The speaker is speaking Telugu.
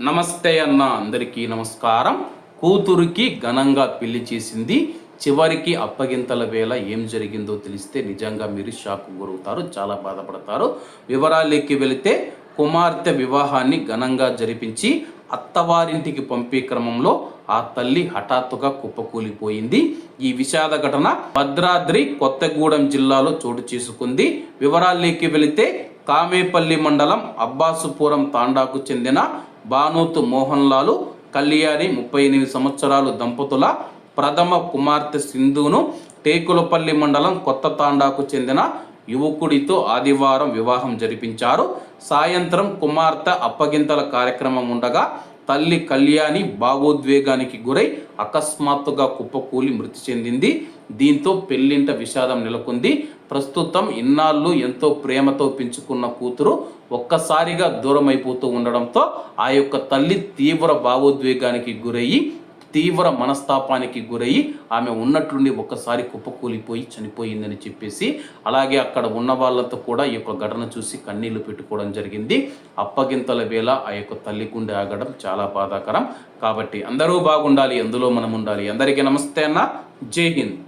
నమస్తే అన్న అందరికీ నమస్కారం. కూతురికి ఘనంగా పెళ్ళి చేసింది. చివరికి అప్పగింతల వేళ ఏం జరిగిందో తెలిస్తే నిజంగా మీరు షాక్ గురవుతారు చాలా బాధపడతారు. వివరాలకి వెళితే కుమార్తె వివాహాన్ని ఘనంగా జరిపించి అత్తవారింటికి పంపే క్రమంలో ఆ తల్లి హఠాత్తుగా కుప్పకూలిపోయింది. ఈ విషాద ఘటన భద్రాద్రి కొత్తగూడెం జిల్లాలో చోటు చేసుకుంది. వివరాల్లోకి వెళితే కామేపల్లి మండలం అబ్బాసుపురం తాండాకు చెందిన బానూతు మోహన్ లాలు కళ్యాణి ముప్పై ఎనిమిది సంవత్సరాలు దంపతుల ప్రథమ కుమార్తె సింధును టేకులపల్లి మండలం కొత్త తాండాకు చెందిన యువకుడితో ఆదివారం వివాహం జరిపించారు. సాయంత్రం కుమార్తె అప్పగింతల కార్యక్రమం ఉండగా తల్లి కళ్యాణి భావోద్వేగానికి గురై అకస్మాత్తుగా కుప్పకూలి మృతి చెందింది. దీంతో పెళ్ళింట విషాదం నెలకొంది. ప్రస్తుతం ఇన్నాళ్ళు ఎంతో ప్రేమతో పెంచుకున్న కూతురు ఒక్కసారిగా దూరమైపోతూ ఉండడంతో ఆ యొక్క తల్లి తీవ్ర భావోద్వేగానికి గురయ్యి తీవ్ర మనస్తాపానికి గురయ్యి ఆమె ఉన్నట్లుండి ఒక్కసారి కుప్పకూలిపోయి చనిపోయిందని చెప్పేసి అలాగే అక్కడ ఉన్న వాళ్ళతో కూడా ఈ యొక్క ఘటన చూసి కన్నీళ్ళు పెట్టుకోవడం జరిగింది. అప్పగింతల వేళ ఆ యొక్క తల్లి గుండె ఆగడం చాలా బాధాకరం. కాబట్టి అందరూ బాగుండాలి అందులో మనం ఉండాలి అందరికీ నమస్తే అన్న. జై హింద్.